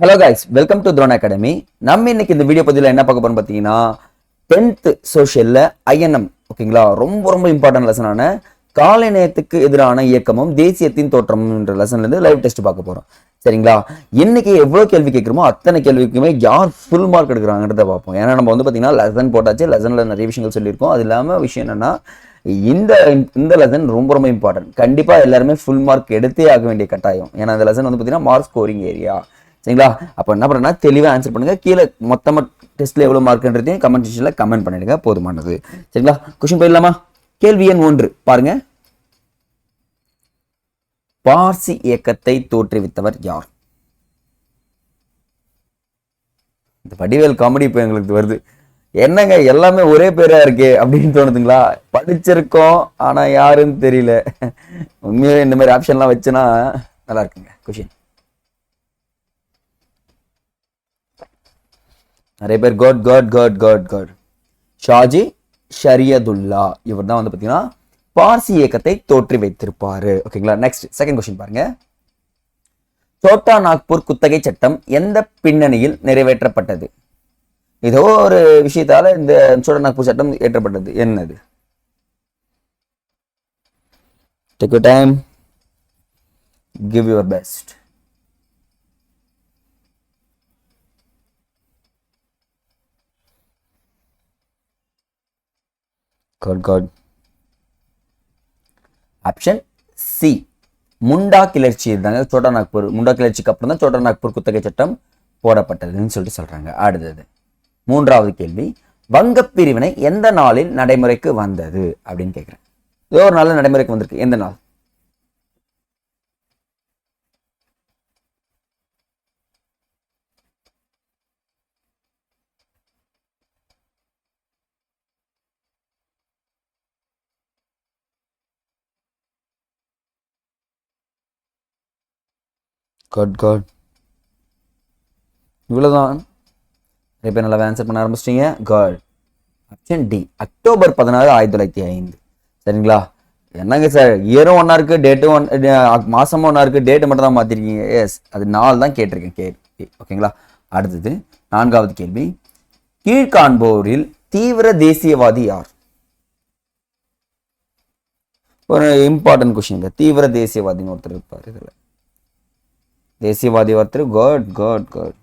Hello guys welcome to throne academy நம்ம இன்னைக்கு இந்த வீடியோ பதிவில் என்ன பார்க்க போறோம் பார்த்தீங்கன்னா டென்த்து சோஷியலில் ஐஎன்எம் ஓகேங்களா? ரொம்ப ரொம்ப இம்பார்ட்டன்ட் லெசனான காலை நேயத்துக்கு எதிரான இயக்கமும் தேசியத்தின் தோற்றம்ன்ற லெசன்லேருந்து லைவ் டெஸ்ட் பார்க்க போகிறோம் சரிங்களா? இன்னைக்கு எவ்வளோ கேள்வி கேட்குறோமோ அத்தனை கேள்விக்குமே யார் ஃபுல் மார்க் எடுக்கிறாங்கிறத பார்ப்போம். ஏன்னா நம்ம வந்து பார்த்தீங்கன்னா லெசன் போட்டாச்சு லெசனில் நிறைய விஷயங்கள் சொல்லியிருக்கோம். அது இல்லாமல் விஷயம் என்னன்னா இந்த இந்த லெசன் ரொம்ப ரொம்ப இம்பார்ட்டன்ட் கண்டிப்பாக எல்லாருமே ஃபுல் மார்க் எடுத்தே ஆக வேண்டிய கட்டாயம். ஏன்னா இந்த லெசன் வந்து பார்த்தீங்கன்னா மார்க் ஸ்கோரிங் ஏரியா சரிங்களா? அப்போ என்ன பண்ணுறேன்னா தெளிவாக ஆன்சர் பண்ணுங்க. கீழே மொத்தமாக டெஸ்ட்ல எவ்வளோ மார்க்ன்றதையும் கமெண்ட் செக்ஷனில் கமெண்ட் பண்ணிடுங்க. போதுமானது. சரிங்களா? கொஷின் போயிடலாமா? கேள்வி எண் ஒன்று. பாருங்க. பார்சி இயக்கத்தை தோற்றுவித்தவர் யார்? இந்த வடிவேல் காமெடி இப்போ எங்களுக்கு வருது. என்னங்க எல்லாமே ஒரே பேரா இருக்கு அப்படின்னு தோணுதுங்களா? படிச்சிருக்கோம் ஆனா யாருன்னு தெரியல. உண்மையிலே இந்த மாதிரி ஆப்ஷன்லாம் வச்சுன்னா நல்லா இருக்குங்க. கொஷின் நிறைய பேர் good good good good good Shaji Shariatullah. இவர் தான் வந்து பார்த்தீங்கன்னா பார்சி இயக்கத்தை தோற்றி வைத்திருப்பாரு. ஓகேங்களா நெக்ஸ்ட் செகண்ட் கொஸ்டின் பாருங்க. சோட்டா நாக்பூர் குத்தகை சட்டம் எந்த பின்னணியில் நிறைவேற்றப்பட்டது? ஏதோ ஒரு விஷயத்தால இந்த சோட்டா நாக்பூர் சட்டம் ஏற்றப்பட்டது. என்னது? Take you time give your best good good option C Munda கிளர்ச்சி இருந்தாங்க. சோட்டா நாக்பூர் முண்டா கிளர்ச்சிக்கு அப்புறம் தான் சோட்டா நாக்பூர் குத்தகை சட்டம் போடப்பட்டதுன்னு சொல்லிட்டு சொல்றாங்க. அடுத்தது மூன்றாவது கேள்வி. வங்கப் பிரிவினை எந்த நாளில் நடைமுறைக்கு வந்தது? அப்படின்னு கேட்குறேன் ஏதோ ஒரு நாள் நடைமுறைக்கு வந்திருக்கு. எந்த நாள்? காட் காட் இவ்வளோதான் நிறைய பேர் நல்லா ஆன்சர் பண்ண ஆரம்பிச்சிட்டீங்க. காட் ஆப்ஷன் டி அக்டோபர் பதினாறு ஆயிரத்தி தொள்ளாயிரத்தி ஐந்து. சரிங்களா? என்னங்க சார் இயரும் ஒன்றா இருக்குது டேட்டும் ஒன் மாதமும் ஒன்றா இருக்குது டேட்டு மட்டும் தான் மாற்றிருக்கீங்க எஸ் அது நாள் தான் கேட்டிருக்கேன். கேள்வி ஓகேங்களா? அடுத்தது நான்காவது கேள்வி. கீழ்காண்போரில் தீவிர தேசியவாதி யார்? ஒரு இம்பார்ட்டன்ட் கொஷின் தீவிர தேசியவாதின்னு ஒருத்தர் இருப்பார் இதில். தேசியவாதி ஒருத்தர் குட் குட் குட்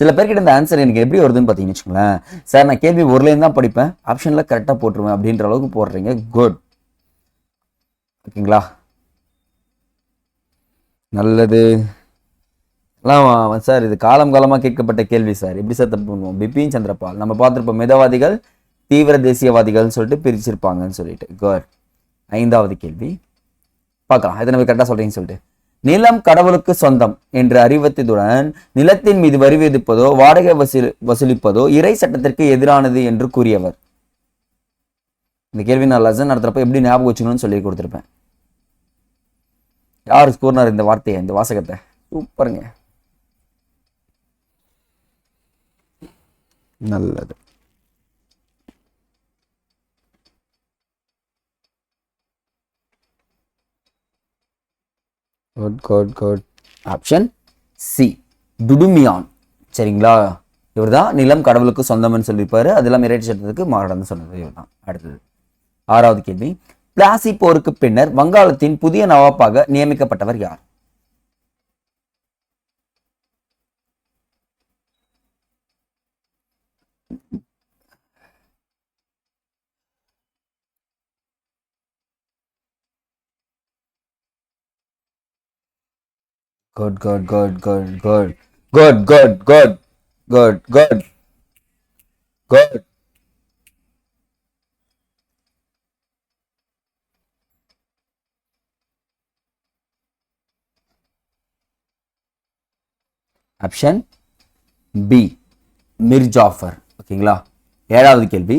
சில பேர்கிட்ட இந்த ஆன்சர் எனக்கு எப்படி வருதுன்னு பார்த்தீங்கன்னு வச்சுக்கோங்களேன். சார் நான் கேள்வி ஒருலேருந்து தான் படிப்பேன். ஆப்ஷனில் கரெக்டாக போட்டுருவேன் அப்படின்ற அளவுக்கு போடுறீங்க. குட் ஓகேங்களா? நல்லது. எல்லாம் சார் இது காலம் காலமாக கேட்கப்பட்ட கேள்வி சார். எப்படி சார் தப்பு பண்ணுவோம்? பிபின் சந்திரபால். நம்ம பார்த்துருப்போம் மிதவாதிகள் தீவிர தேசியவாதிகள்னு சொல்லிட்டு பிரிச்சிருப்பாங்கன்னு சொல்லிட்டு. குட் ஐந்தாவது கேள்வி. பார்க்கலாம். இதை நம்ம கரெக்டாக சொல்கிறீங்கன்னு சொல்லிட்டு. நிலம் கடவுளுக்கு சொந்தம் என்று அறிவித்ததுடன் நிலத்தின் மீது வரி விதிப்பதோ வாடகை வசூல் வசூலிப்பதோ இறை சட்டத்திற்கு எதிரானது என்று கூறியவர். இந்த கேள்வி நான் லெசன் நடத்துறப்ப எப்படி ஞாபகம் வச்சுக்கணும்னு சொல்லி கொடுத்துருப்பேன். யார் கூறினார் இந்த வார்த்தையை இந்த வாசகத்தை? சூப்பருங்க. நல்லது. Good good good option C Dudu Miyan சரிங்களா? இவர் தான் நிலம் கடவுளுக்கு சொந்தம்னு சொல்லியிருப்பார். அதெல்லாம் இறைச்சி சட்டத்துக்கு மாறடன்னு சொன்னது இவர் தான் அடுத்தது. ஆறாவது கேள்வி. பிளாசி போருக்கு பின்னர் வங்காளத்தின் புதிய நவாப்பாக நியமிக்கப்பட்டவர் யார்? Good, good, good, good, good, good, good, good, good, good, good. Option B Mir Jafar ஓகேங்களா ஏழாவது கேள்வி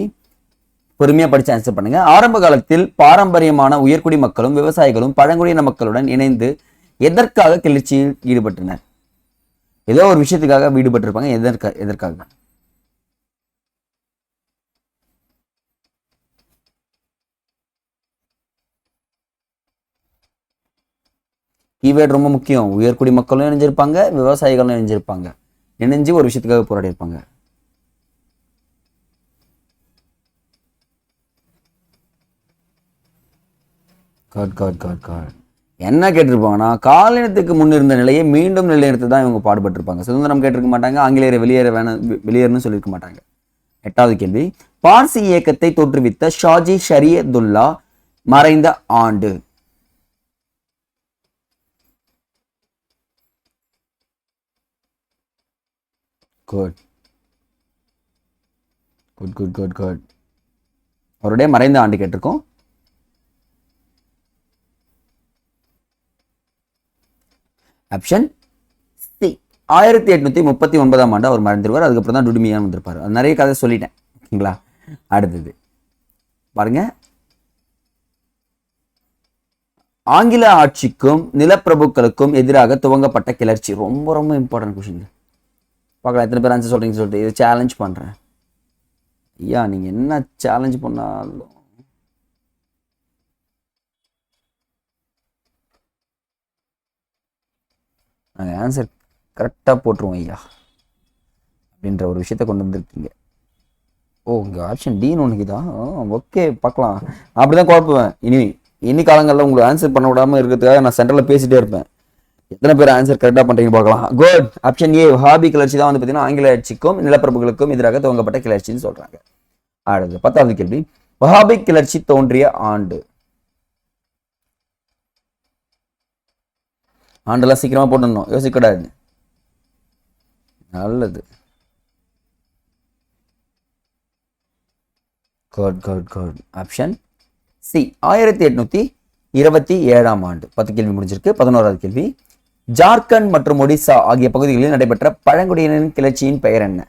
பொறுமையா படித்து ஆன்சர் பண்ணுங்க ஆரம்ப காலத்தில் பாரம்பரியமான உயர்குடி மக்களும் விவசாயிகளும் பழங்குடியின மக்களுடன் இணைந்து எதற்காக கிளர்ச்சியில் ஈடுபட்டனர்? ஏதோ ஒரு விஷயத்துக்காக ஈடுபட்டிருப்பாங்க எதற்காக எதற்காக? கீவேர்டு ரொம்ப முக்கியம். உயர்குடி மக்களும் இணைஞ்சிருப்பாங்க விவசாயிகளும் இணைஞ்சிருப்பாங்க. இணைஞ்சு ஒரு விஷயத்துக்காக போராடி இருப்பாங்க காட் காட் காட் காட் என்ன கேட்டிருப்பாங்கன்னா காலினத்துக்கு முன்னிருந்த நிலையை மீண்டும் நிலைநிறுத்த தான் இவங்க பாடுபட்டிருப்பாங்க. சுதந்திரம் கேட்டிருக்க மாட்டாங்க ஆங்கிலேயரை வெளியேற வேணும் வெளியேறணும்னு சொல்லியிருக்க மாட்டாங்க. எட்டாவது கேள்வி. பார்சி இயக்கத்தை தோற்றுவித்த ஷாஜி ஷரியதுல்லா மறைந்த ஆண்டு. Good good good good good அவருடைய மறைந்த ஆண்டு கேட்டிருக்கோம். ஆப்ஷன் சி ஆயிரத்தி எட்நூத்தி முப்பத்தி ஒன்பதாம் ஆண்டு அவர் மறந்துடுவார் அதுக்கப்புறம் தான் டுடுமியான் வந்திருப்பார். அது நிறைய கதை சொல்லிட்டேன். ஓகேங்களா? அடுத்தது. பாருங்க. ஆங்கில ஆட்சிக்கும் நிலப்பிரபுக்களுக்கும் எதிராக துவங்கப்பட்ட கிளர்ச்சி. ரொம்ப ரொம்ப இம்பார்ட்டன்ட் கொஷின் பார்க்கலாம் எத்தனை பேர் ஆன்சர் சொல்றீங்கன்னு சொல்லிட்டு. இது சேலஞ்ச் பண்ணுறேன் ஐயா நீங்கள் என்ன சேலஞ்ச் பண்ணாலும் நாங்கள் ஆன்சர் கரெக்டாக போட்டுருவோம் ஐயா. அப்படின்ற ஒரு விஷயத்த கொண்டு வந்திருக்கீங்க. ஓ இங்கே ஆப்ஷன் டின்னு ஒன்றுக்குதா ஓகே பார்க்கலாம். அப்படி தான் குழப்புவேன். இனி இனி காலங்களில் உங்களுக்கு ஆன்சர் பண்ண விடாமல் இருக்கிறதுக்காக நான் சென்டரில் பேசிகிட்டே இருப்பேன். எத்தனை பேர் ஆன்சர் கரெக்டாக பண்ணுறீங்க பார்க்கலாம். குட் ஆப்ஷன் ஏ ஹாபி கிளர்ச்சி தான் வந்து பார்த்தீங்கன்னா ஆங்கில ஆட்சிக்கும் நிலப்பரப்புகளுக்கும் எதிராக துவங்கப்பட்ட கிளர்ச்சின்னு சொல்கிறாங்க அடுத்து பத்தாவது கேள்வி. வஹாபி கிளர்ச்சி தோன்றிய ஆண்டு. ஆண்டெல்லாம் சீக்கிரமா போட்டுடணும். யோசிக்கக்கூடாது. நல்லது. Good good good option C ஆயிரத்தி எட்நூத்தி இருபத்தி ஏழாம் ஆண்டு. பத்து கேள்வி முடிஞ்சிருக்கு. பதினோராவது கேள்வி. ஜார்க்கண்ட் மற்றும் ஒடிசா ஆகிய பகுதிகளில் நடைபெற்ற பழங்குடியினரின் கிளர்ச்சியின் பெயர் என்ன?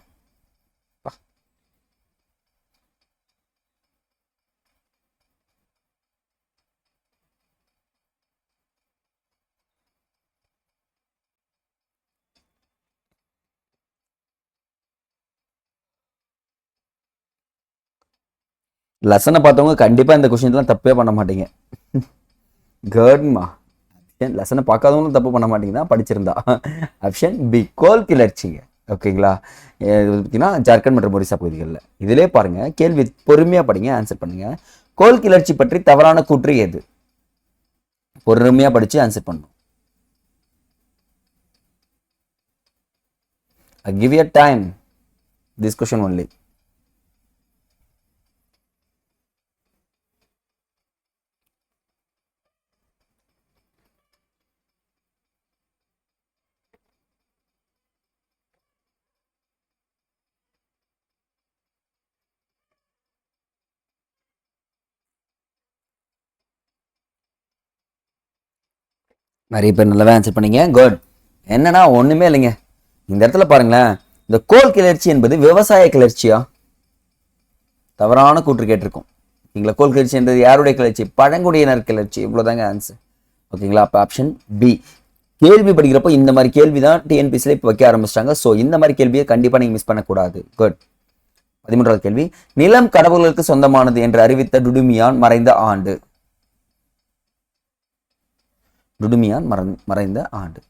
லெசனை பார்த்தவங்க கண்டிப்பாக இந்த கொஷின்லாம் தப்பே பண்ண மாட்டீங்க. கேர்ட்மா ஆப்ஷன் லெசனை பார்க்காதவங்களும் தப்பு பண்ண மாட்டீங்க தான் படிச்சிருந்தா. ஆப்ஷன் பி கோல் கிளர்ச்சிங்க. ஓகேங்களா? இது பார்த்தீங்கன்னா ஜார்க்கண்ட் மற்றும் ஒரிசா பகுதிகளில். இதிலே பாருங்கள் கேள்வி பொறுமையாக படிங்க ஆன்சர் பண்ணுங்கள் கோல் கிளர்ச்சி பற்றி தவறான கூற்று எது பொறுமையாக படித்து ஆன்சர் பண்ணும் give your time this question only நிறைய பேர் நல்லாவே ஆன்சர் பண்ணீங்க. குட் என்னன்னா ஒன்றுமே இல்லைங்க. இந்த இடத்துல பாருங்களேன். இந்த கோல் கிளர்ச்சி என்பது விவசாய கிளர்ச்சியா? தவறான கூற்று கேட்டிருக்கோம். ஓகேங்களா கோல் கிளர்ச்சி என்பது யாருடைய கிளர்ச்சி? பழங்குடியினர் கிளர்ச்சி. இவ்வளோதாங்க ஆன்சர் ஓகேங்களா? அப்போ ஆப்ஷன் பி கேள்வி படிக்கிறப்போ இந்த மாதிரி கேள்வி தான் டிஎன்பிசியில் இப்போ வைக்க ஆரம்பிச்சிட்டாங்க. ஸோ இந்த மாதிரி கேள்வியை கண்டிப்பாக நீங்கள் மிஸ் பண்ணக்கூடாது. குட் பதிமூன்றாவது கேள்வி. நிலம் கடவுள்களுக்கு சொந்தமானது என்று அறிவித்த டுடுமியான் மறைந்த ஆண்டு. டுடுமியான் மறந் மறைந்த ஆண்டு.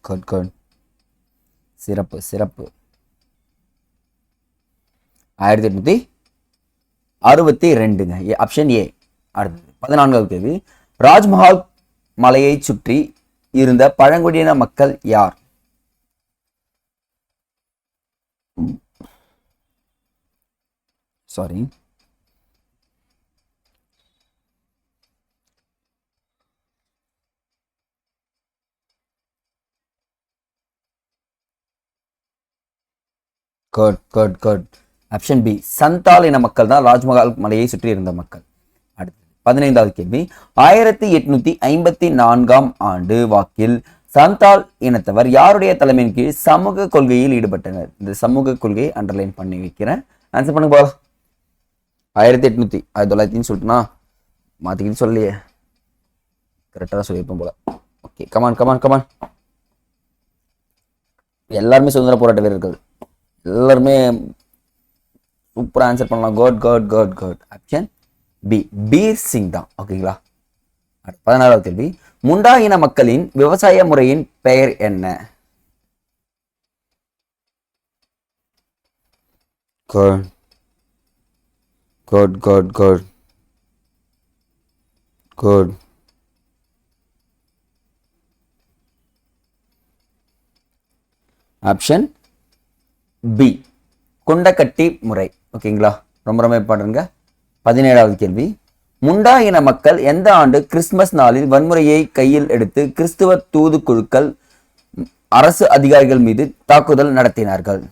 குட் குட் சிறப்பு சிறப்பு. ஆயிரத்தி எட்நூத்தி அறுபத்தி ரெண்டுங்க. ஆப்ஷன் ஏ அடுத்தது பதினான்காவது கேள்வி. ராஜ்மஹால் மலையை சுற்றி இருந்த பழங்குடியின மக்கள் யார்? Sorry good good good option B சந்தாலின மக்கள் தான் ராஜ்மஹால் மலையை சுற்றி இருந்த மக்கள். அடுத்து பதினைந்தாவது கேள்வி. ஆயிரத்தி எட்நூத்தி ஐம்பத்தி நான்காம் ஆண்டு வாக்கில் சந்தால் இனத்தவர் யாருடைய தலைமையின் கீழ் சமூக கொள்கையில் ஈடுபட்டனர்? இந்த சமூக கொள்கையை அண்டர்லைன் பண்ணி வைக்கிறேன். ஆன்சர் பண்ணுங்க போகலாம் ஆயிரத்தி எட்நூத்தி ஆயிரத்தி தொள்ளாயிரத்தின்னு சொல்லிட்டுனா மாத்திக்கிட்டு சொல்லலையே. கரெக்டாக சொல்லியிருப்போம் போல. ஓகே கமான் கமான் கமான் எல்லாருமே சுதந்திர போராட்ட வீரர்கள் எல்லாருமே சூப்பராக ஆன்சர் பண்ணலாம். Good good good good option B Bir Singh தான். ஓகேங்களா பதினாறாவது கேள்வி. முண்டா இன மக்களின் விவசாய முறையின் பெயர் என்ன? Good Good, good, good. Good. Option B குண்டக்கட்டி முறை. ஓகேங்களா ரொம்ப ரொம்ப இம்பார்ட்டன்ங்க. பதினேழாவது கேள்வி. முண்டா இன மக்கள் எந்த ஆண்டு கிறிஸ்துமஸ் நாளில் வன்முறையை கையில் எடுத்து கிறிஸ்துவ தூதுக்குழுக்கள் அரசு அதிகாரிகள் மீது தாக்குதல் நடத்தினார்கள்?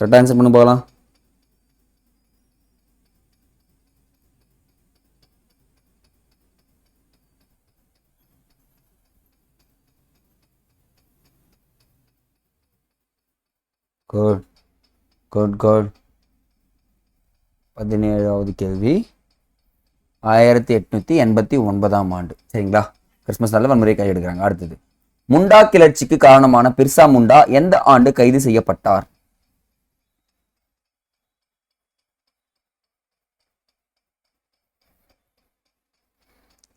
கரெக்டாக ஆன்சர் பண்ண போகலாம் குட் குட் குட் பதினேழாவது கேள்வி. ஆயிரத்தி எட்நூத்தி எண்பத்தி ஒன்பதாம் ஆண்டு. சரிங்களா? கிறிஸ்மஸ் நாளில் வன்முறை கையெடுக்கிறாங்க. அடுத்தது. முண்டா கிளர்ச்சிக்கு காரணமான பிர்சா முண்டா எந்த ஆண்டு கைது செய்யப்பட்டார்?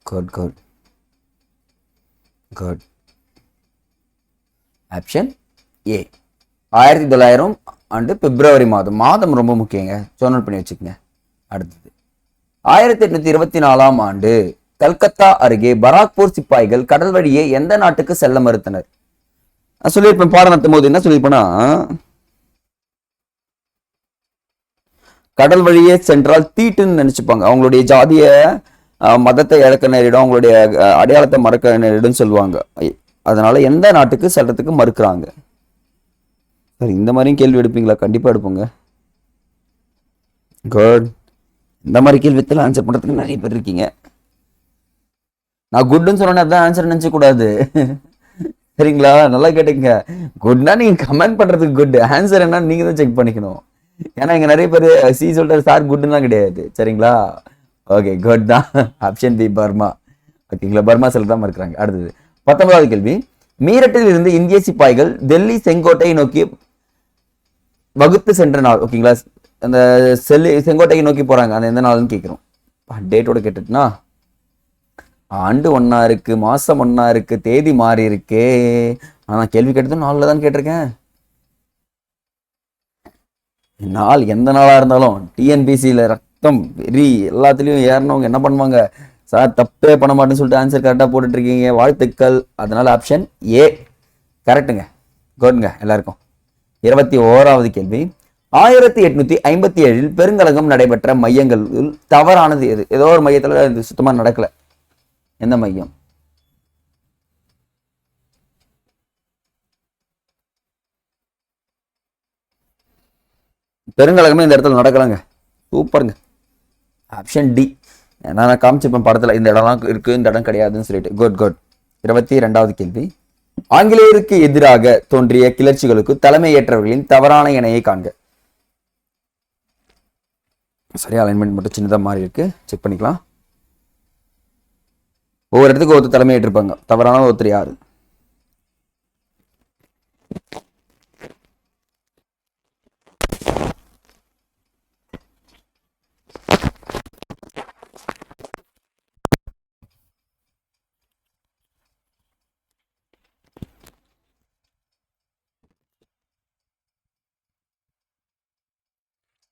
Good good good option A ஆயிரத்தி தொள்ளாயிரம் ஆண்டு பிப்ரவரி மாதம். மாதம் ரொம்ப முக்கியங்க. சோனல் பண்ணி வச்சுக்கோங்க. அடுத்தது. ஆயிரத்தி எட்நூத்தி இருபத்தி நாலாம் ஆண்டு கல்கத்தா அருகே பராக்பூர் சிப்பாய்கள் கடல் வழியே எந்த நாட்டுக்கு செல்ல மறுத்தனர்? நான் சொல்லியிருப்பேன். பாடம் நடத்தும் போது என்ன சொல்லியிருப்பேன்னா கடல் வழியே சென்றால் தீட்டுன்னு நினைச்சுப்பாங்க. அவங்களுடைய ஜாதிய மதத்தை இழக்க நேரிடும் அவங்களுடைய அடையாளத்தை மறக்க நேரிடும் சொல்லுவாங்க. அதனால எந்த நாட்டுக்கு சட்டத்துக்கு மறுக்கிறாங்க? சரி இந்த மாதிரியும் கேள்வி எடுப்பீங்களா? கண்டிப்பாக எடுப்போங்க. குட் இந்த மாதிரி கேள்வித்தெல்லாம் ஆன்சர் பண்ணுறதுக்கு நிறைய பேர் இருக்கீங்க. நான் குட்னு சொன்னேன் அதான் ஆன்சர் நினச்சக்கூடாது சரிங்களா? நல்லா கேட்டுங்க குட்னா நீங்கள் கமெண்ட் பண்ணுறதுக்கு குட் ஆன்சர் என்னன்னு நீங்கள் தான் செக் பண்ணிக்கணும். ஏன்னா இங்கே நிறைய பேர் சி சொல்கிற சார் குட்னுலாம் கிடையாது. சரிங்களா? ஓகே குட் தான். ஆப்ஷன் பி பர்மா ஓகேங்களா பர்மா செல் தான் இருக்கிறாங்க அடுத்தது பத்தொன்பதாவது கேள்வி. மீரட்டில் இருந்து இந்திய சிப்பாய்கள் டெல்லி செங்கோட்டையை நோக்கி வகுத்து சென்ற நாள் ஓகேங்களா அந்த செல்லி செங்கோட்டையை நோக்கி போகிறாங்க அந்த எந்த நாள்னு கேட்குறோம். டேட்டோட கேட்டுட்டுனா? ஆண்டு ஒன்றா இருக்கு மாதம் ஒன்றா இருக்கு தேதி மாறி இருக்கே. ஆனால் கேள்வி கேட்டதும் நாளில் தான் கேட்டிருக்கேன். நாள் எந்த நாளாக இருந்தாலும் டிஎன்பிசியில் சுத்தம் வெறி எல்லாத்துலேயும் ஏறினவங்க என்ன பண்ணுவாங்க? சார் தப்பே பண்ண மாட்டேன்னு சொல்லிட்டு ஆன்சர் கரெக்டாக போட்டுட்டு இருக்கீங்க வாழ்த்துக்கள். அதனால ஆப்ஷன் ஏ கரெக்டுங்க குட்ங்க எல்லாருக்கும். இருபத்தி ஓராவது கேள்வி. ஆயிரத்தி எட்நூத்தி ஐம்பத்தி ஏழில் பெருங்கலகம் நடைபெற்ற மையங்களில் தவறானது எது? ஏதோ ஒரு மையத்தில் இது சுத்தமா நடக்கல. எந்த மையம்? பெருங்கலகமே இந்த இடத்துல நடக்கலங்க. சூப்பருங்க. ஆப்ஷன் டி நான் காமிச்சிருப்பேன் படத்துல இந்த இடம்லாம் இருக்கு இந்த இடம் கிடையாதுன்னு சொல்லிட்டு. குட் குட் இருபத்தி ரெண்டாவது கேள்வி. ஆங்கிலேயருக்கு எதிராக தோன்றிய கிளர்ச்சிகளுக்கு தலைமை ஏற்றவர்களின் தவறான இணையை காண்க. சரியா அலைன்மெண்ட் மட்டும் சின்னதாக மாறி இருக்கு. செக் பண்ணிக்கலாம். ஒவ்வொரு இடத்துக்கு ஒருத்தர் தலைமை ஏற்றிருப்பாங்க தவறான ஒருத்தர் யாரு?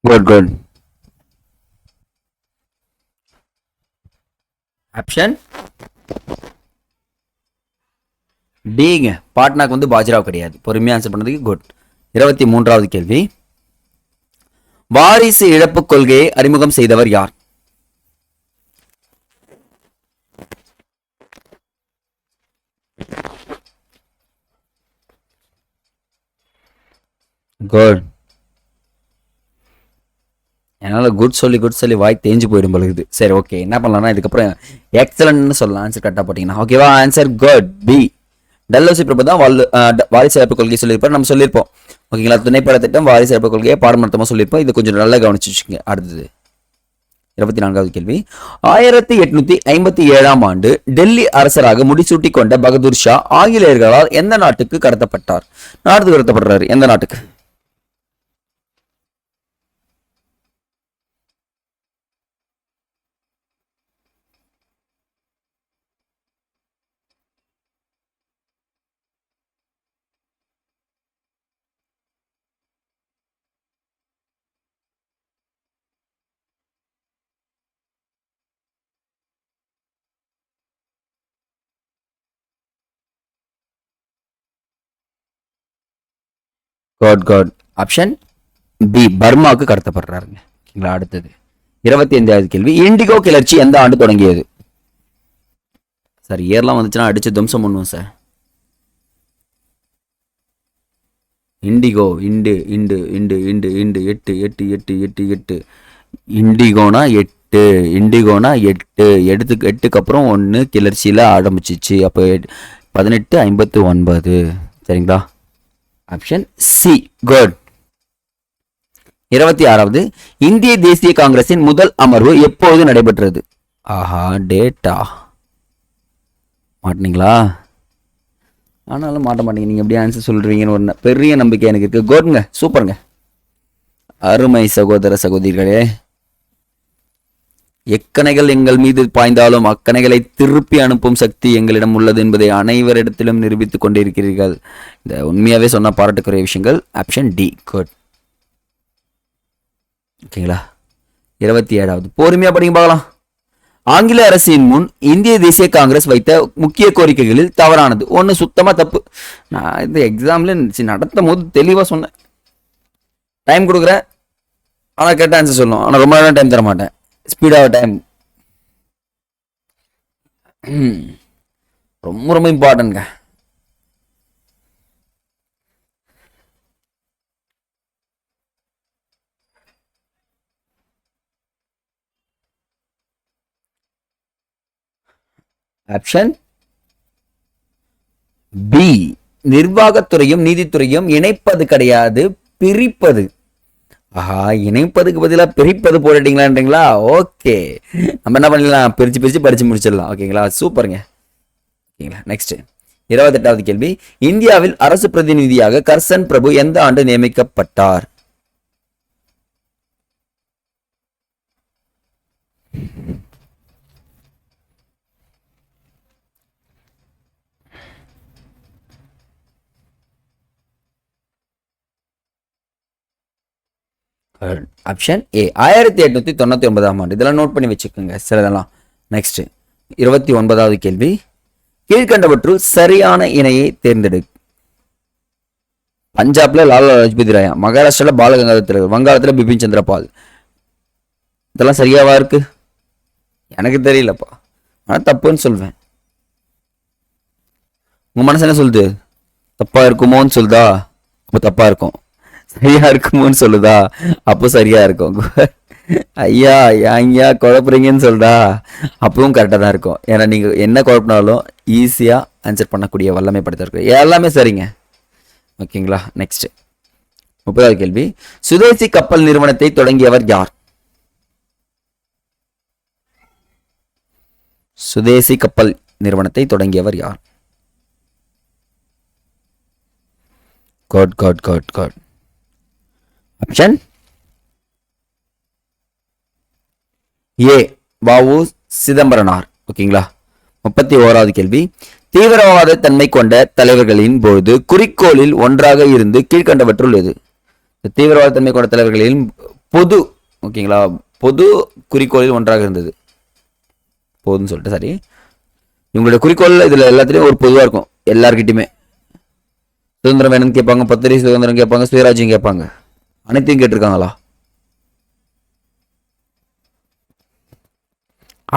குட் குட் ஆப்ஷன் டிங்க பாட்னாக்கு வந்து பாஜ்ராவ் கிடையாது. பொறுமையா ஆன்சர் பண்ணதுக்கு குட் இருபத்தி மூன்றாவது கேள்வி. வாரிசு இழப்பு கொள்கையை அறிமுகம் செய்தவர் யார்? குட் என்னால் குட் சொல்லி குட் சொல்லி வாய் தேஞ்சு போயிடும் பொழுது சரி ஓகே என்ன பண்ணலாம்னா இதுக்கப்புறம் எக்ஸலன்ட்னு சொல்லலாம். ஆன்சர் கரெக்டாக போட்டிங்கன்னா ஓகேவா ஆன்சர் குட் பி டல்லோசி பிரபு தான் வால் வாரிசு சிறப்பு கொள்கை சொல்லியிருப்போம் நம்ம சொல்லியிருப்போம். ஓகேங்களா துணைப்பட திட்டம் வாரிசு சிறப்பு கொள்கையை பாடமர்த்தமாக சொல்லியிருப்போம். இது கொஞ்சம் நல்லா கவனிச்சு வச்சுங்க அடுத்தது. இருபத்தி நான்காவது கேள்வி. ஆயிரத்தி எட்நூத்தி ஐம்பத்தி ஏழாம் ஆண்டு டெல்லி அரசராக முடிசூட்டி கொண்ட பகதூர் ஷா ஆங்கிலேயர்களால் எந்த நாட்டுக்கு கடத்தப்பட்டார்? நாட்டுக்கு கடத்தப்படுறாரு. எந்த நாட்டுக்கு? காட் காட் ஆப்ஷன் பி பர்மாவுக்கு கடத்தப்படுறாருங்க. ஓகேங்களா அடுத்தது. இருபத்தி ஐந்தாவது கேள்வி. இண்டிகோ கிளர்ச்சி எந்த ஆண்டு தொடங்கியது? சார் இயர்லாம் வந்துச்சுன்னா அடிச்சு துவம்சம் பண்ணுவோம் சார். இண்டிகோ into into into into into எட்டு எட்டு எட்டு எட்டு எட்டு. இண்டிகோனா எட்டு இண்டிகோனா எட்டு. எடுத்து எட்டுக்கு அப்புறம் ஒன்று கிளர்ச்சியில் ஆரம்பிச்சிச்சு. அப்போ பதினெட்டு ஐம்பத்து ஒன்பது. சரிங்களா? ஆப்ஷன் சி குட் இருபத்தி ஆறாவது இந்திய தேசிய காங்கிரசின் முதல் அமர்வு எப்போது நடைபெற்றது? ஆஹா டேட்டா மாட்டினீங்களா? ஆனாலும் மாட்ட மாட்டீங்க. நீங்க எப்படி ஆன்சர் சொல்றீங்கன்னு ஒரு பெரிய நம்பிக்கை எனக்கு இருக்கு. கோடுங்க சூப்பருங்க அருமை சகோதர சகோதரிகளே. எக்கணைகள் எங்கள் மீது பாய்ந்தாலும் அக்கணைகளை திருப்பி அனுப்பும் சக்தி எங்களிடம் உள்ளது என்பதை அனைவரிடத்திலும் நிரூபித்துக் கொண்டிருக்கிறீர்கள். இந்த உண்மையாகவே சொன்ன பாராட்டுக்குரிய விஷயங்கள். ஆப்ஷன் டி குட் ஓகேங்களா இருபத்தி ஏழாவது. பொறுமையாக படிங்க பார்க்கலாம். ஆங்கில அரசின் முன் இந்திய தேசிய காங்கிரஸ் வைத்த முக்கிய கோரிக்கைகளில் தவறானது. ஒன்று சுத்தமாக தப்பு. நான் இந்த எக்ஸாம்ல நடத்தும் போது தெளிவாக சொன்னேன். டைம் கொடுக்குறேன். ஆனால் கேட்ட ஆன்சர் சொல்லணும் ஆனால் ரொம்ப நேரம் டைம் தர மாட்டேன் ஸ்பீடாக டைம் ரொம்ப ரொம்ப இம்பார்ட்டன்ட்ங்க ஆப்ஷன் பி நிர்வாகத்துறையும் நீதித்துறையும் இணைப்பது கிடையாது பிரிப்பது. ஆஹா இணைப்பதுக்கு பதிலாக பிரிப்பது போட்டுட்டீங்களான்றீங்களா? ஓகே. நம்ம என்ன பண்ணிடலாம் பிரிச்சு பிரிச்சு படித்து முடிச்சிடலாம். ஓகேங்களா? சூப்பருங்க. ஓகேங்களா? நெக்ஸ்ட்டு இருபத்தெட்டாவது கேள்வி. இந்தியாவில் அரசு பிரதிநிதியாக கர்சன் பிரபு எந்த ஆண்டு நியமிக்கப்பட்டார்? ஆப்ஷன் ஏ ஆயிரத்தி எட்நூத்தி தொண்ணூத்தி ஒன்பதாம் ஆண்டு. இதெல்லாம் நோட் பண்ணி வச்சுக்கோங்க சிலதெல்லாம். நெக்ஸ்ட் இருபத்தி ஒன்பதாவது கேள்வி. கீழ்கண்டவற்றுள் சரியான இணையை தேர்ந்தெடு. பஞ்சாப்ல லாலா லஜ்பதி ராயா மகாராஷ்டிரால பாலகங்காதர் திலகர் வங்காளத்துல பிபின் சந்திர பால். இதெல்லாம் சரியாவா இருக்கு? எனக்கு தெரியலப்பா. ஆனா தப்புன்னு சொல்வேன். உங்க மனசு என்ன சொல்லுது? தப்பா இருக்குமோன்னு சொல்லுதா? அப்போ தப்பா இருக்கும். சரியா இருக்குமோன்னு சொல்லுதா? அப்போ சரியா இருக்கும். ஐயா ஐயா குழப்புறீங்கன்னு சொல்றா. அப்பவும் கரெக்டாக தான் இருக்கும். ஏன்னா நீங்கள் என்ன குழப்பினாலும் ஈஸியாக ஆன்சர் பண்ணக்கூடிய வல்லமை படுத்திருக்கு எல்லாமே சரிங்க. ஓகேங்களா? நெக்ஸ்ட் முப்பதாவது கேள்வி. சுதேசி கப்பல் நிறுவனத்தை தொடங்கியவர் யார்? சுதேசி கப்பல் நிறுவனத்தை தொடங்கியவர் யார்? Good good good good option A Vau Chidambaranar. ஓகேங்களா? முப்பத்தி ஓராவது கேள்வி. தீவிரவாத தன்மை கொண்ட தலைவர்களின் பொழுது குறிக்கோளில் ஒன்றாக இருந்து கீழ்கண்டவற்றுள் எது? தீவிரவாத தன்மை கொண்ட தலைவர்களின் பொது ஓகேங்களா? பொது குறிக்கோளில் ஒன்றாக இருந்தது. போதுன்னு சொல்லிட்டு சரி இவங்களுடைய குறிக்கோள் இதுல எல்லாத்துலயும் ஒரு பொதுவாக இருக்கும். எல்லார்கிட்டையுமே. சுதந்திரம் வேணும்னு கேட்பாங்க பத்திரிகை சுதந்திரம் கேட்பாங்க சுயராஜ்யம் கேட்பாங்க. அனைத்தையும் கேட்டிருக்காங்களா?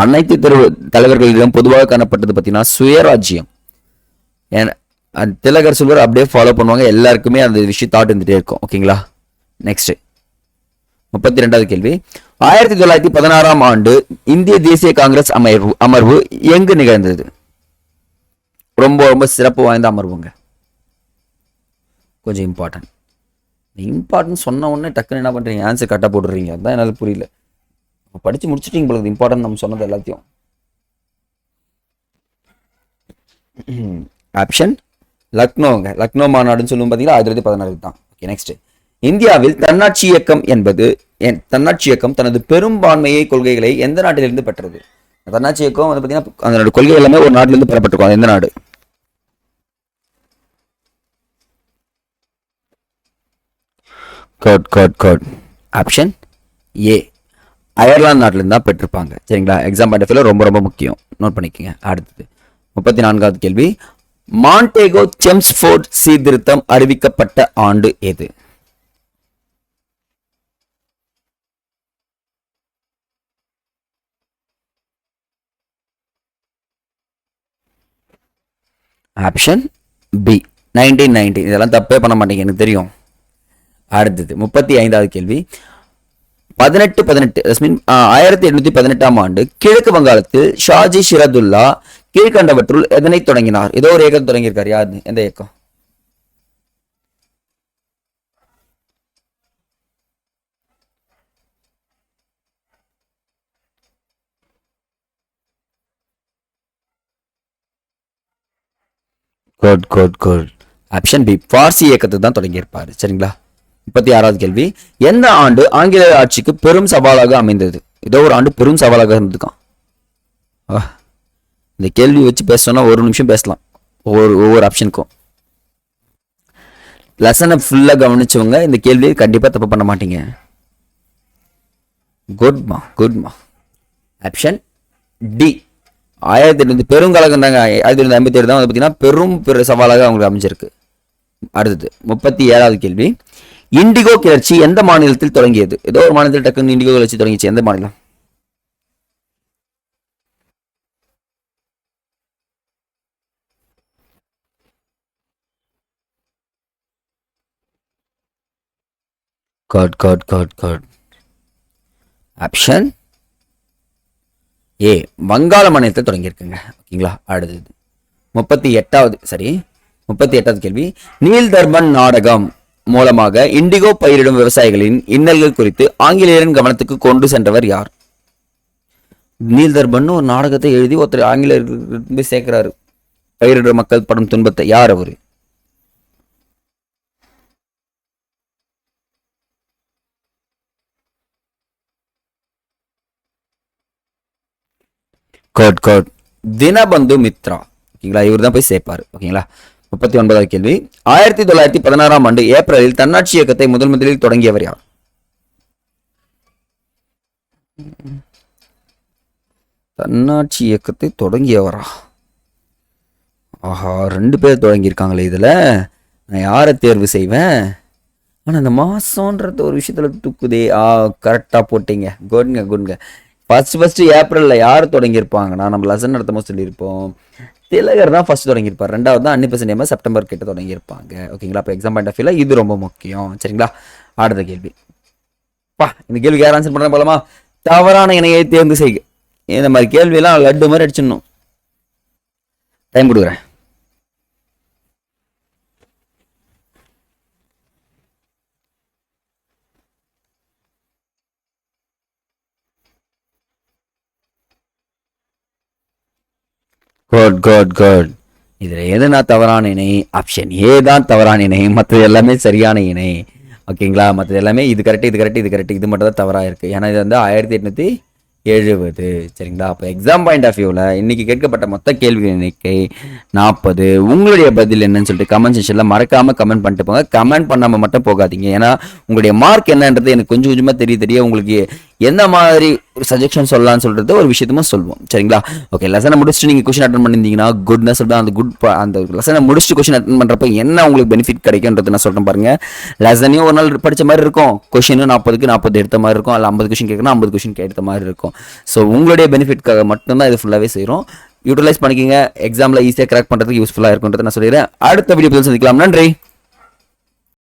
அனைத்து தலைவர்களிடம் பொதுவாக காணப்பட்டது பார்த்தீங்கன்னா சுயராஜ்யம். ஏன் திலகர் சொல்வர் அப்படியே ஃபாலோ பண்ணுவாங்க. எல்லாருக்குமே அந்த விஷயம் தாட் இருந்துகிட்டே இருக்கும். ஓகேங்களா நெக்ஸ்ட் முப்பத்தி ரெண்டாவது கேள்வி. ஆயிரத்தி தொள்ளாயிரத்தி பதினாறாம் ஆண்டு இந்திய தேசிய காங்கிரஸ் அமர்வு அமர்வு எங்கு நிகழ்ந்தது? ரொம்ப ரொம்ப சிறப்பு வாய்ந்த அமர்வுங்க. கொஞ்சம் இம்பார்ட்டன்ட் இம்பார்ட்டன்ட் சொன்ன உடனே டக்குன்னு என்ன பண்ணுறீங்க ஆன்சர் கரெக்டாக போட்டுறீங்க அதுதான் என்னால் புரியல. படித்து முடிச்சிட்டீங்க உங்களுக்கு இம்பார்ட்டன்ட் நம்ம சொன்னது எல்லாத்தையும். ஆப்ஷன் லக்னோங்க. லக்னோ மாநாடுன்னு சொல்லும் பார்த்தீங்கன்னா ஆயிரத்தி தொள்ளாயிரத்தி பதினாறு தான். ஓகே நெக்ஸ்ட் இந்தியாவில் தன்னாட்சி இயக்கம் என்பது என்- தன்னாட்சி இயக்கம் தனது பெரும்பான்மையை கொள்கைகளை எந்த நாட்டிலிருந்து பெற்றது? தன்னாட்சி இயக்கம் வந்து பார்த்தீங்கன்னா அதனோட கொள்கை எல்லாமே ஒரு நாட்டிலிருந்து பெறப்பட்டிருக்கும். அது எந்த நாடு? Good good good option A Ireland நாட்டிலேருந்து தான் பெற்றிருப்பாங்க. சரிங்களா? எக்ஸாம் பாயிண்ட் ஆஃப் ரொம்ப ரொம்ப முக்கியம். நோட் பண்ணிக்கோங்க. அடுத்தது. முப்பத்தி நான்காவது கேள்வி மாண்டேகோ செம்ஸ்ஃபோர்ட் சீர்திருத்தம் அறிவிக்கப்பட்ட ஆண்டு எது? ஆப்ஷன் பி நைன்டீன் நைன்டி இதெல்லாம் தப்பே பண்ண மாட்டீங்க. எனக்கு தெரியும். அடுத்தது முப்பத்தி ஐந்தாவது கேள்வி. பதினெட்டு பதினெட்டு மீன் ஆயிரத்தி எண்ணூத்தி பதினெட்டாம் ஆண்டு கிழக்கு வங்காளத்தில் ஷாஜி ஷிரதுல்லா கீழ்கண்டவற்றுள் எதனை தொடங்கினார்? ஏதோ ஒரு இயக்கம் தொடங்கியிருக்காரு. யார் எந்த இயக்கம்? Good good good option B Farazi இயக்கத்தை தான் தொடங்கியிருப்பாரு. சரிங்களா? முப்பத்தி ஆறாவது கேள்வி. எந்த ஆண்டு ஆங்கில ஆட்சிக்கு பெரும் சவாலாக அமைந்தது? ஏதோ ஒரு ஆண்டு பெரும் சவாலாக இருந்திருக்கான் இந்த கேள்வி வச்சு பேசணும்னா ஒரு நிமிஷம் பேசலாம். ஒவ்வொரு ஒவ்வொரு ஆப்ஷனுக்கும். லெசனை ஃபுல்லாக கவனிச்சவங்க இந்த கேள்வியை கண்டிப்பாக தப்பு பண்ண மாட்டீங்க. குட்மா குட்மா ஆப்ஷன் டி ஆயிரத்தி எட்நூத்தி பெருங்கலகம் தாங்க. ஆயிரத்தி எட்நூத்தி ஐம்பத்தி ஏழு தான் வந்து பார்த்தீங்கன்னா பெரும் பெரு சவாலாக அவங்களுக்கு அமைஞ்சிருக்கு. அடுத்தது முப்பத்தி ஏழாவது கேள்வி. இண்டிகோ கிளர்ச்சி எந்த மாநிலத்தில் தொடங்கியது? ஏதோ ஒரு மாநிலத்தில் டக்குன்னு இண்டிகோ கிளர்ச்சி தொடங்கிச்சு. எந்த மாநிலம்? Good good good good option A வங்காள மாநிலத்தில் தொடங்கியிருக்குங்க. ஓகேங்களா? அடுத்தது. முப்பத்தி எட்டாவது சரி. முப்பத்தி எட்டாவது கேள்வி. நீல் தர்மன் நாடகம் மூலமாக இண்டிகோ பயிரிடும் விவசாயிகளின் இன்னல்கள் குறித்து ஆங்கிலேயரின் கவனத்துக்கு கொண்டு சென்றவர் யார்? நீல்தர்பன் ஒரு நாடகத்தை எழுதி ஒருத்தர் ஆங்கிலேயர்களுக்கு போய் சேர்க்கிறாரு. பயிரிடுற மக்கள் படும் துன்பத்தை யார் அவரு? Good good Dinabandhu Mitra. ஓகேங்களா? இவர் தான் போய் சேர்ப்பார். ஓகேங்களா? முப்பத்தி ஒன்பதாவது கேள்வி. ஆயிரத்தி தொள்ளாயிரத்தி பதினாறாம் ஆண்டு ஏப்ரலில் தன்னாட்சி இயக்கத்தை முதல் முதலில் தொடங்கியவர் யார்? தன்னாட்சி இயக்கத்தை தொடங்கியவரா? ஆஹா ரெண்டு பேர் தொடங்கியிருக்காங்களே இதில். நான் யாரை தேர்வு செய்வேன்? ஆனால் இந்த மாதன்றது ஒரு விஷயத்தில் தூக்குதே. ஆ கரெக்டாக போட்டீங்க. குட்ங்க குட்ங்க. ஃபர்ஸ்ட் ஃபர்ஸ்ட் ஏப்ரலில் யார் தொடங்கியிருப்பாங்கன்னா நம்ம லெசன் நடத்தமோ சொல்லியிருப்போம். திலகர் தான் ஃபர்ஸ்ட் தொடங்கியிருப்பார். ரெண்டாவது தான் அன்னி பெசன்ட் செப்டம்பர் கிட்ட தொடங்கியிருப்பாங்க. ஓகேங்களா? அப்போ எக்ஸாம் பாயிண்ட் ஆஃப் வியூவில் இது ரொம்ப முக்கியம். சரிங்களா? அடுத்த கேள்வி. பா இந்த கேள்விக்கு யார் ஆன்சர் பண்ண போலாமா தவறான இணையை தேர்ந்து செய்க. இந்த மாதிரி கேள்வியெல்லாம் லட்டு மாதிரி அடிச்சிடணும். டைம் கொடுக்குறேன். குட் குட் குட் இதில் எது நான் தவறான இணை? ஆப்ஷன் ஏ தான் தவறான இணை. மற்றது எல்லாமே சரியான இணை. ஓகேங்களா மற்றது எல்லாமே இது கரெக்ட் இது கரெக்ட் இது கரெக்ட் இது மட்டும் தான் தவறாக இருக்குது ஏன்னா இது வந்து ஆயிரத்தி எட்நூற்றி எழுபது சரிங்களா? அப்போ எக்ஸாம் பாயிண்ட் ஆஃப் வியூவில் இன்றைக்கி கேட்கப்பட்ட மொத்த கேள்வி எண்ணிக்கை நாற்பது. உங்களுடைய பதில் என்னன்னு சொல்லிட்டு கமெண்ட் செக்ஷனில் மறக்காமல் கமெண்ட் பண்ணிட்டு போங்க. கமெண்ட் பண்ணாமல் மட்டும் போகாதீங்க. ஏன்னா உங்களுடைய மார்க் என்னன்றது எனக்கு கொஞ்சம் கொஞ்சமாக தெரிய தெரிய உங்களுக்கு எந்த மாதிரி ஒரு சஜஷன் சொல்லலாம்னு சொல்றது ஒரு விஷயத்தமா சொல்லுவோம் சரிங்களா? ஓகே லெசனை முடிச்சுட்டு நீங்கள் கொஷின் அட்டன் பண்ணியிருந்தீங்கன்னா குட்னஸ் சொல்லிட்டு அந்த குட் அந்த லெசனை முடிச்சுட்டு கொஷின் அட்டன் பண்ணுறப்ப என்ன உங்களுக்கு பெனிஃபிட் கிடைக்கும்ன்றது நான் சொல்கிறேன் பாருங்கள் லெசனையும் ஒரு நாள் படித்த மாதிரி இருக்கும். கொஷினும் நாற்பதுக்கு நாற்பது எடுத்த மாதிரி இருக்கும். அல்ல ஐம்பது கொஷின் கேட்கணும் ஐம்பது கொஷின் எடுத்த மாதிரி இருக்கும். ஸோ உங்களுடைய பெனிஃபிட்காக மட்டும்தான் இது ஃபுல்லாகவே செய்கிறோம் யூட்டிலைஸ் பண்ணிக்கிங்க. எக்ஸாமில் ஈஸியாக கிராக் பண்ணுறதுக்கு யூஸ்ஃபுல்லாக இருக்குன்றதை நான் சொல்லிடுறேன். அடுத்த வீடியோ சந்திக்கலாம். நன்றி.